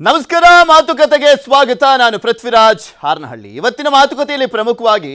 ನಮಸ್ಕಾರ, ಮಾತುಕತೆಗೆ ಸ್ವಾಗತ. ನಾನು ಪೃಥ್ವಿರಾಜ್ ಹಾರನಹಳ್ಳಿ. ಇವತ್ತಿನ ಮಾತುಕತೆಯಲ್ಲಿ ಪ್ರಮುಖವಾಗಿ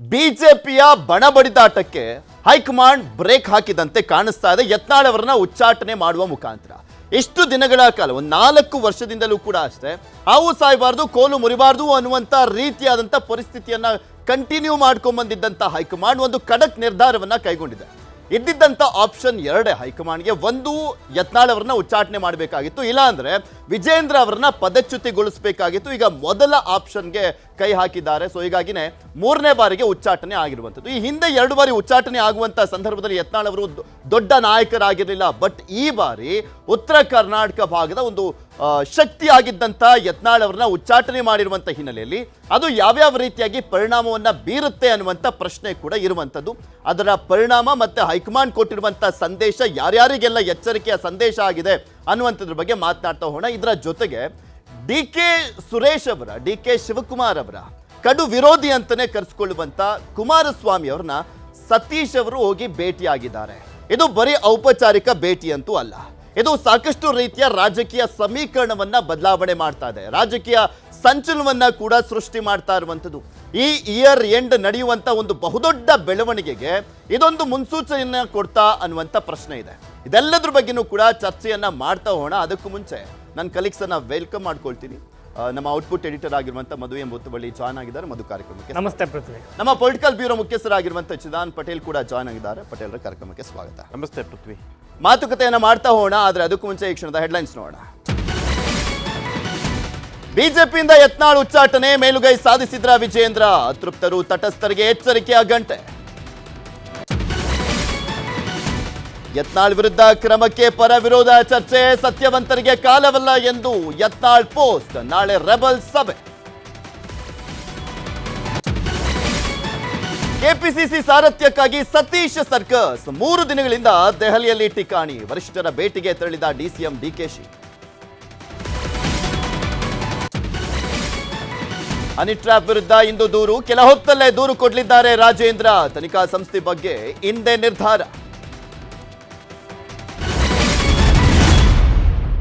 ಬಿಜೆಪಿಯ ಬಣಬಡಿದಾಟಕ್ಕೆ ಹೈಕಮಾಂಡ್ ಬ್ರೇಕ್ ಹಾಕಿದಂತೆ ಕಾಣಿಸ್ತಾ ಇದೆ. ಯತ್ನಾಳ್ ಅವರನ್ನ ಉಚ್ಚಾಟನೆ ಮಾಡುವ ಮುಖಾಂತರ. ಎಷ್ಟು ದಿನಗಳ ಕಾಲ, ಒಂದು ನಾಲ್ಕು ವರ್ಷದಿಂದಲೂ ಕೂಡ ಅಷ್ಟೇ, ಹಾವು ಸಾಯಬಾರ್ದು, ಕೋಲು ಮುರಿಬಾರ್ದು ಅನ್ನುವಂಥ ರೀತಿಯಾದಂಥ ಪರಿಸ್ಥಿತಿಯನ್ನ ಕಂಟಿನ್ಯೂ ಮಾಡ್ಕೊಂಡ್ಬಂದಿದ್ದಂಥ ಹೈಕಮಾಂಡ್ ಒಂದು ಖಡಕ್ ನಿರ್ಧಾರವನ್ನ ಕೈಗೊಂಡಿದೆ. ಇದ್ದಿದ್ದಂಥ ಆಪ್ಷನ್ ಎರಡೇ ಹೈಕಮಾಂಡ್ಗೆ ಒಂದು ಯತ್ನಾಳ್ ಅವರನ್ನ ಉಚ್ಚಾಟನೆ ಮಾಡಬೇಕಾಗಿತ್ತು. ಇಲ್ಲ ಅಂದ್ರೆ ವಿಜೇಂದ್ರ ಅವರನ್ನ ಪದಚ್ಯುತಿಗೊಳಿಸಬೇಕಾಗಿತ್ತು. ಈಗ ಮೊದಲ ಆಪ್ಷನ್ಗೆ ಕೈ ಹಾಕಿದ್ದಾರೆ. ಸೊ ಹೀಗಾಗಿನೇ ಮೂರನೇ ಬಾರಿಗೆ ಉಚ್ಚಾಟನೆ ಆಗಿರುವಂಥದ್ದು. ಈ ಹಿಂದೆ ಎರಡು ಬಾರಿ ಉಚ್ಚಾಟನೆ ಆಗುವಂಥ ಸಂದರ್ಭದಲ್ಲಿ ಯತ್ನಾಳ್ ಅವರು ದೊಡ್ಡ ನಾಯಕರಾಗಿರಲಿಲ್ಲ. ಬಟ್ ಈ ಬಾರಿ ಉತ್ತರ ಕರ್ನಾಟಕ ಭಾಗದ ಒಂದು ಆ, ಶಕ್ತಿಯಾಗಿದ್ದಂಥ ಯತ್ನಾಳ್ ಅವ್ರನ್ನ ಉಚ್ಚಾಟನೆ ಮಾಡಿರುವಂಥ ಹಿನ್ನೆಲೆಯಲ್ಲಿ ಅದು ಯಾವ್ಯಾವ ರೀತಿಯಾಗಿ ಪರಿಣಾಮವನ್ನು ಬೀರುತ್ತೆ ಅನ್ನುವಂಥ ಪ್ರಶ್ನೆ ಕೂಡ ಇರುವಂಥದ್ದು. ಅದರ ಪರಿಣಾಮ ಮತ್ತು ಹೈಕಮಾಂಡ್ ಕೊಟ್ಟಿರುವಂಥ ಸಂದೇಶ ಯಾರ್ಯಾರಿಗೆಲ್ಲ ಎಚ್ಚರಿಕೆಯ ಸಂದೇಶ ಆಗಿದೆ ಅನ್ನುವಂಥದ್ರ ಬಗ್ಗೆ ಮಾತನಾಡ್ತಾ ಹೋಣ ಇದರ ಜೊತೆಗೆ ಡಿ ಕೆ ಸುರೇಶ್ ಅವರ ಡಿ ಕೆ ಶಿವಕುಮಾರ್ ಅವರ ಕಡು ವಿರೋಧಿ ಅಂತಲೇ ಕರೆಸ್ಕೊಳ್ಳುವಂಥ ಕುಮಾರಸ್ವಾಮಿ ಅವ್ರನ್ನ ಸತೀಶ್ ಅವರು ಹೋಗಿ ಭೇಟಿಯಾಗಿದ್ದಾರೆ. ಇದು ಬರೀ ಔಪಚಾರಿಕ ಭೇಟಿ ಅಂತೂ ಅಲ್ಲ. ಇದು ಸಾಕಷ್ಟು ರೀತಿಯ ರಾಜಕೀಯ ಸಮೀಕರಣವನ್ನ ಬದಲಾವಣೆ ಮಾಡ್ತಾ ಇದೆ. ರಾಜಕೀಯ ಸಂಚಲನವನ್ನ ಕೂಡ ಸೃಷ್ಟಿ ಮಾಡ್ತಾ ಇರುವಂಥದ್ದು. ಈ ಇಯರ್ ಎಂಡ್ ನಡೆಯುವಂತ ಒಂದು ಬಹುದೊಡ್ಡ ಬೆಳವಣಿಗೆಗೆ ಇದೊಂದು ಮುನ್ಸೂಚನೆಯನ್ನ ಕೊಡ್ತಾ ಅನ್ನುವಂಥ ಪ್ರಶ್ನೆ ಇದೆ. ಇದೆಲ್ಲದ್ರ ಬಗ್ಗೆನೂ ಕೂಡ ಚರ್ಚೆಯನ್ನ ಮಾಡ್ತಾ ಹೋಗೋಣ. ಅದಕ್ಕೂ ಮುಂಚೆ ನನ್ನ ಕಲೀಗ್ಸ್ ಅನ್ನ ವೆಲ್ಕಮ್ ಮಾಡ್ಕೊಳ್ತೀನಿ. ನಮ್ಮ ಔಟ್ಪುಟ್ ಎಡಿಟರ್ ಆಗಿರುವಂಥ ಮಧು ಎಂಬ ಬೊತ್ತುಬಳ್ಳಿ ಜಾಯ್ನ್ ಆಗಿದ್ದಾರೆ. ಮಧು ಕಾರ್ಯಕ್ರಮಕ್ಕೆ ನಮಸ್ತೆ ಪೃಥ್ವಿ. ನಮ್ಮ ಪೊಲಿಟಿಕಲ್ ಬ್ಯೂರೋ ಮುಖ್ಯಸ್ಥರಾಗಿರುವಂಥ ಚಿದಾನ್ ಪಟೇಲ್ ಕೂಡ ಜಾಯ್ನ್ ಆಗಿದ್ದಾರೆ. ಪಟೇಲ್ರ ಕಾರ್ಯಕ್ರಮಕ್ಕೆ ಸ್ವಾಗತ. ನಮಸ್ತೆ ಪೃಥ್ವಿ. ಮಾತುಕತೆಯನ್ನ ಮಾಡ್ತಾ ಹೋಗೋಣ, ಆದರೆ ಅದಕ್ಕೂ ಮುಂಚೆ ಈ ಕ್ಷಣದ ಹೆಡ್ಲೈನ್ಸ್ ನೋಡೋಣ. ಬಿಜೆಪಿಯಿಂದ ಯತ್ನಾಳ್ ಉಚ್ಚಾಟನೆ, ಮೇಲುಗೈ ಸಾಧಿಸಿದ್ರ ವಿಜೇಂದ್ರ. ಅತೃಪ್ತರು ತಟಸ್ಥರಿಗೆ ಎಚ್ಚರಿಕೆಯ ಗಂಟೆ. ಯತ್ನಾಳ್ ವಿರುದ್ಧ ಕ್ರಮಕ್ಕೆ ಪರ ವಿರೋಧ ಚರ್ಚೆ, ಸತ್ಯವಂತರಿಗೆ ಕಾಲವಲ್ಲ ಎಂದು ಯತ್ನಾಳ್ ಪೋಸ್ಟ್, ನಾಳೆ ರೆಬಲ್ ಸಭೆ. ಕೆಪಿಸಿಸಿ ಸಾರಥ್ಯಕ್ಕಾಗಿ ಸತೀಶ್ ಸರ್ಕಸ್ ಮೂರು ದಿನಗಳಿಂದ ದೆಹಲಿಯಲ್ಲಿ ಟಿಕಾಣಿ ವರಿಷ್ಠರ ಭೇಟಿಗೆ ತೆರಳಿದ ಡಿಸಿಎಂ ಡಿಕೆಶಿ ಅನಿಟ್ರಾ ವಿರುದ್ಧ ಇಂದು ದೂರು. ಕೆಲ ಹೊತ್ತಲ್ಲೇ ದೂರು ಕೊಡಲಿದ್ದಾರೆ ರಾಜೇಂದ್ರ. ತನಿಖಾ ಸಂಸ್ಥೆ ಬಗ್ಗೆ ಇಂದೇ ನಿರ್ಧಾರ.